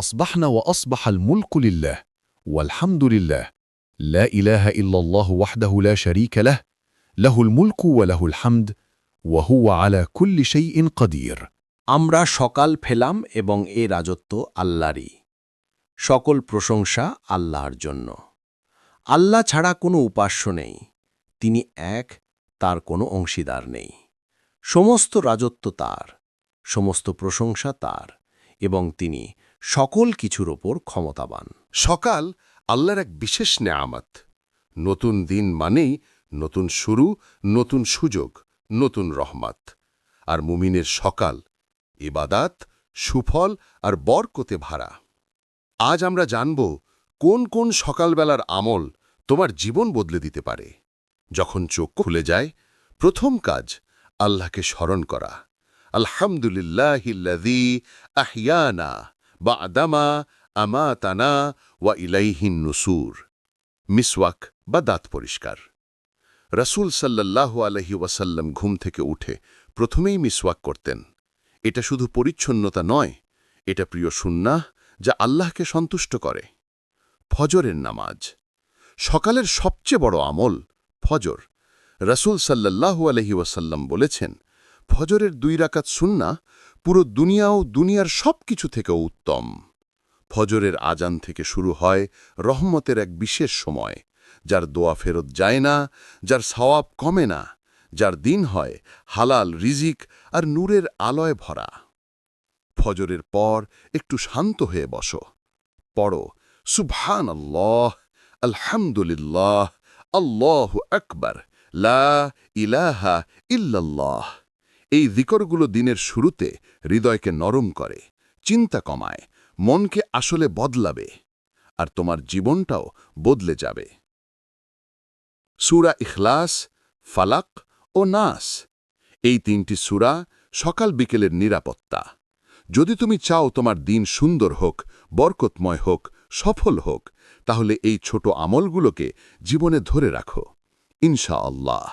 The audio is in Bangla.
أصبحنا وأصبح الملك لله والحمد لله. لا إله إلا الله وحده لا شريك له له الملك وله الحمد, وهو على كل شيء قدير. আমরা সকাল ফেলাম এবং এ রাজত্ব আল্লাহরই সকল প্রশংসা আল্লাহর জন্য। আল্লাহ ছাড়া কোনো উপাস্য নেই, তিনি এক, তার কোনো অংশীদার নেই। সমস্ত রাজত্ব তার, সমস্ত প্রশংসা তার, এবং তিনি সকল কিছুর ওপর ক্ষমতাবান। সকাল আল্লাহর এক বিশেষ নেয়ামত। নতুন দিন মানেই নতুন শুরু, নতুন সুযোগ, নতুন রহমত। আর মুমিনের সকাল ইবাদাত, সুফল আর বরকতে ভাড়া আজ আমরা জানব কোন কোন সকালবেলার আমল তোমার জীবন বদলে দিতে পারে। যখন চোখ খুলে যায়, প্রথম কাজ আল্লাহকে স্মরণ করা। আলহামদুলিল্লাহিল্লাযী আহিয়ানা। বা আদামা আমাতানা ওয়া ইলাইহিন নুসুর। মিসওয়াক বা দাঁত পরিষ্কার। রাসূল সাল্লাল্লাহু আলহি ওয়াসাল্লাম ঘুম থেকে উঠে প্রথমেই মিসওয়াক করতেন। এটা শুধু পরিচ্ছন্নতা নয়, এটা প্রিয় সুন্নাহ যা আল্লাহকে সন্তুষ্ট করে। ফজরের নামাজ। সকালের সবচেয়ে বড় আমল ফজর। রাসূল সাল্লাল্লাহু আলহি ওয়াসাল্লাম বলেছেন, ফজরের দুই রাকাত সুন্না পুরো দুনিয়াও দুনিয়ার সব কিছু থেকেও উত্তম। ফজরের আজান থেকে শুরু হয় রহমতের এক বিশেষ সময়, যার দোয়া ফেরত যায় না, যার সওয়াব কমে না, যার দিন হয় হালাল রিজিক আর নূরের আলয় ভরা। ফজরের পর একটু শান্ত হয়ে বসো। পড়ো সুবহান আল্লাহ আলহামদুলিল্লাহ, আল্লাহ আকবর, লা ইলাহা ইল্লাল্লাহ। এই দিকরগুলো দিনের শুরুতে হৃদয়কে নরম করে, চিন্তা কমায়, মনকে আসলে বদলাবে, আর তোমার জীবনটাও বদলে যাবে। সুরা ইখলাস, ফালাক ও নাস, এই তিনটি সুরা সকাল বিকেলের নিরাপত্তা। যদি তুমি চাও তোমার দিন সুন্দর হোক, বরকতময় হোক, সফল হোক, তাহলে এই ছোট আমলগুলোকে জীবনে ধরে রাখো। ইনশা আল্লাহ